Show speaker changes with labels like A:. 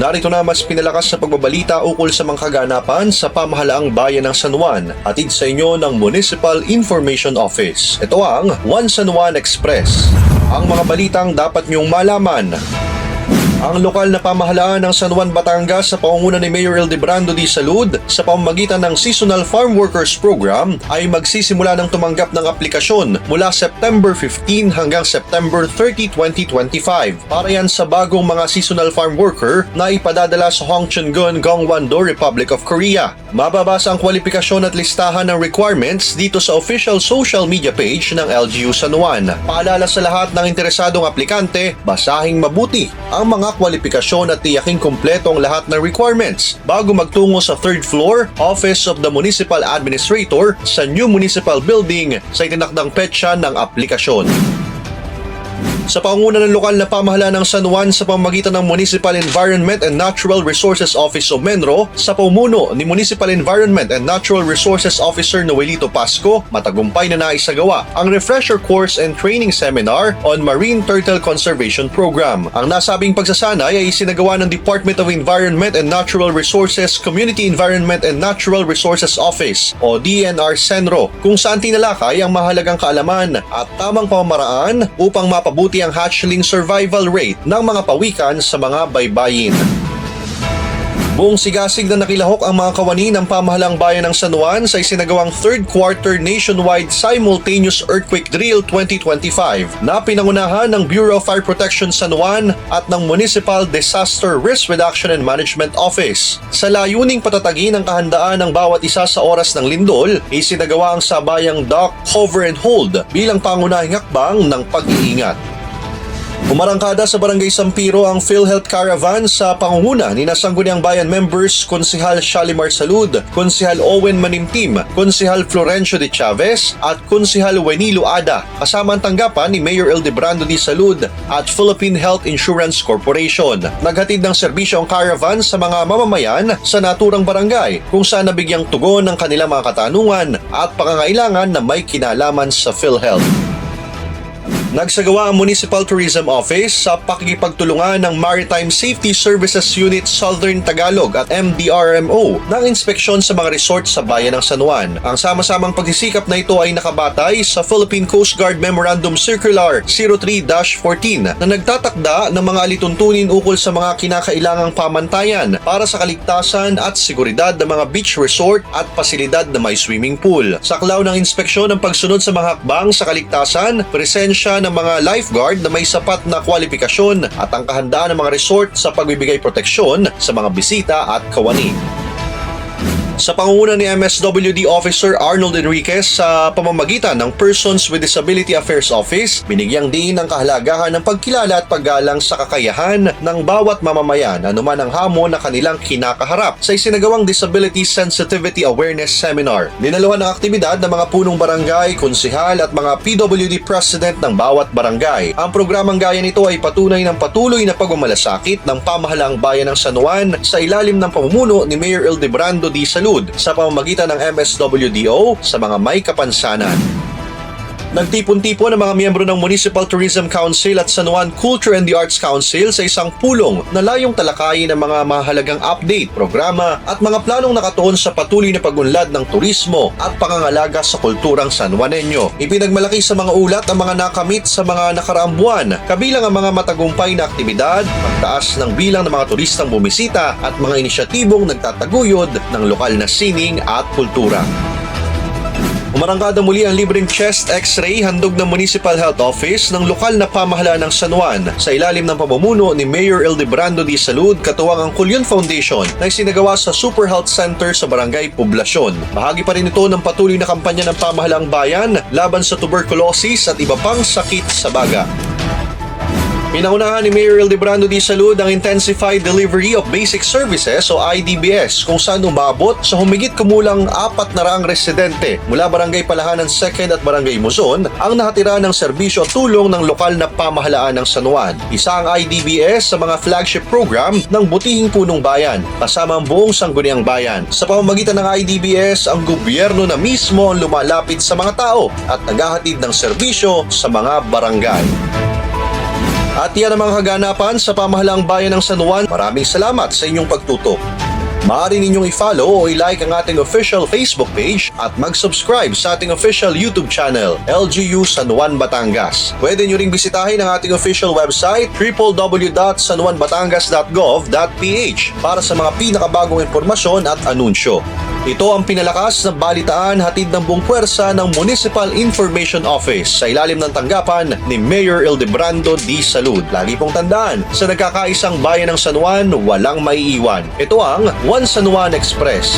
A: Narito na mas pinalakas sa pagbabalita ukol sa mga kaganapan sa pamahalaang bayan ng San Juan. Atid sa inyo ng Municipal Information Office. Ito ang One San Juan Express. Ang mga balitang dapat niyong malaman. Ang lokal na pamahalaan ng San Juan, Batangas sa pangunguna ni Mayor Eldebrando D. Salud sa pamamagitan ng Seasonal Farm Workers Program ay magsisimula ng tumanggap ng aplikasyon mula September 15 hanggang September 30, 2025 para yan sa bagong mga seasonal farm worker na ipadadala sa Hongchun-gun, Gongwon-do, Republic of Korea. Mababasa ang kwalifikasyon at listahan ng requirements dito sa official social media page ng LGU San Juan. Paalala sa lahat ng interesadong aplikante, basahing mabuti ang mga kwalifikasyon at tiyaking kumpleto ang lahat ng requirements bago magtungo sa third floor, Office of the Municipal Administrator sa new municipal building sa itinakdang petsa ng aplikasyon. Sa pangunguna ng lokal na pamahalaan ng San Juan sa pamamagitan ng Municipal Environment and Natural Resources Office o MENRO sa pamumuno ni Municipal Environment and Natural Resources Officer Noelito Pasco, matagumpay na naisagawa ang refresher course and training seminar on Marine Turtle Conservation Program. Ang nasabing pagsasanay ay isinagawa ng Department of Environment and Natural Resources Community Environment and Natural Resources Office o DNR Senro kung saan tinalakay ang mahalagang kaalaman at tamang pamamaraan upang mapabuti ang hatchling survival rate ng mga pawikan sa mga baybayin. Buong sigasig na nakilahok ang mga kawani ng pamahalang bayan ng San Juan sa isinagawang third quarter nationwide simultaneous earthquake drill 2025 na pinangunahan ng Bureau of Fire Protection San Juan at ng Municipal Disaster Risk Reduction and Management Office. Sa layuning patatagin ang kahandaan ng bawat isa sa oras ng lindol, isinagawa ang sabayang dock, cover and hold bilang pangunahing hakbang ng pag-iingat. Umarangkada sa Barangay Sampiro ang PhilHealth Caravan sa pangunguna ni Nasangguniang Bayan members Konsihal Shalimar Salud, Konsihal Owen Manimtim, Konsihal Florencio de Chavez at Konsihal Wenilo Ada kasama ang tanggapan ni Mayor Eldebrando de Salud at Philippine Health Insurance Corporation. Naghatid ng serbisyo ang caravan sa mga mamamayan sa naturang barangay kung saan nabigyang tugon ng kanilang mga katanungan at pangangailangan na may kinalaman sa PhilHealth. Nagsagawa ang Municipal Tourism Office sa pakikipagtulungan ng Maritime Safety Services Unit Southern Tagalog at MDRMO ng inspeksyon sa mga resort sa bayan ng San Juan. Ang sama-samang pagsisikap na ito ay nakabatay sa Philippine Coast Guard Memorandum Circular 03-14 na nagtatakda ng mga alituntunin ukol sa mga kinakailangang pamantayan para sa kaligtasan at seguridad ng mga beach resort at pasilidad na may swimming pool. Saklaw ng inspeksyon ang pagsunod sa mga hakbang sa kaligtasan, presensya ng mga lifeguard na may sapat na kwalifikasyon at ang kahandaan ng mga resort sa pagbibigay proteksyon sa mga bisita at kawani. Sa pangunguna ni MSWD Officer Arnold Enriquez sa pamamagitan ng Persons with Disability Affairs Office, binigyang diin ang kahalagahan ng pagkilala at paggalang sa kakayahan ng bawat mamamayan anuman ang hamon na kanilang kinakaharap sa isinagawang Disability Sensitivity Awareness Seminar. Dinaluhan ng aktibidad ng mga punong barangay, konsihal at mga PWD President ng bawat barangay. Ang programang gaya nito ay patunay ng patuloy na pagmamalasakit ng pamahalaang bayan ng San Juan sa ilalim ng pamumuno ni Mayor Eldebrando D. Salud sa pamamagitan ng MSWDO sa mga may kapansanan. Nagtipon-tipon ang mga miyembro ng Municipal Tourism Council at San Juan Culture and the Arts Council sa isang pulong na layong talakayin ang mga mahalagang update, programa at mga planong nakatuon sa patuloy na pagunlad ng turismo at pangangalaga sa kulturang San Juanenyo. Ipinagmalaki sa mga ulat ang mga nakamit sa mga nakaraang buwan, kabilang ang mga matagumpay na aktibidad, pagtaas ng bilang ng mga turistang bumisita at mga inisyatibong nagtataguyod ng lokal na sining at kultura. Umarangkada muli ang libreng chest x-ray handog ng Municipal Health Office ng lokal na pamahalaan ng San Juan sa ilalim ng pamumuno ni Mayor Eldebrando D. Salud katuwang ang Kulyon Foundation na isinagawa sa Super Health Center sa Barangay Poblasyon. Bahagi pa rin ito ng patuloy na kampanya ng pamahalaang bayan laban sa tuberculosis at iba pang sakit sa baga. Pinaunahan ni Mayor Eldebrando D. Salud ang Intensified Delivery of Basic Services o IDBS kung saan umabot sa humigit kumulang apat na raang residente mula Barangay Palahanan 2nd at Barangay Muzon ang nakatira ng serbisyo at tulong ng lokal na pamahalaan ng San Juan. Isa ang IDBS sa mga flagship program ng Butihing Punong Bayan kasama ang buong sangguniang bayan. Sa pamamagitan ng IDBS, ang gobyerno na mismo ang lumalapit sa mga tao at naghahatid ng serbisyo sa mga barangay. At yan ang mga kaganapan sa pamahalaang bayan ng San Juan. Maraming salamat sa inyong pagtutok. Maaari ninyong i-follow o i-like ang ating official Facebook page at mag-subscribe sa ating official YouTube channel, LGU San Juan Batangas. Pwede nyo ring bisitahin ang ating official website, www.sanjuanbatangas.gov.ph para sa mga pinakabagong impormasyon at anunsyo. Ito ang pinalakas na balitaan hatid ng buong puwersa ng Municipal Information Office sa ilalim ng tanggapan ni Mayor Ildebrando D. Salud. Lagi pong tandaan, sa nagkakaisang bayan ng San Juan, walang maiiwan. Ito ang One San Juan Express.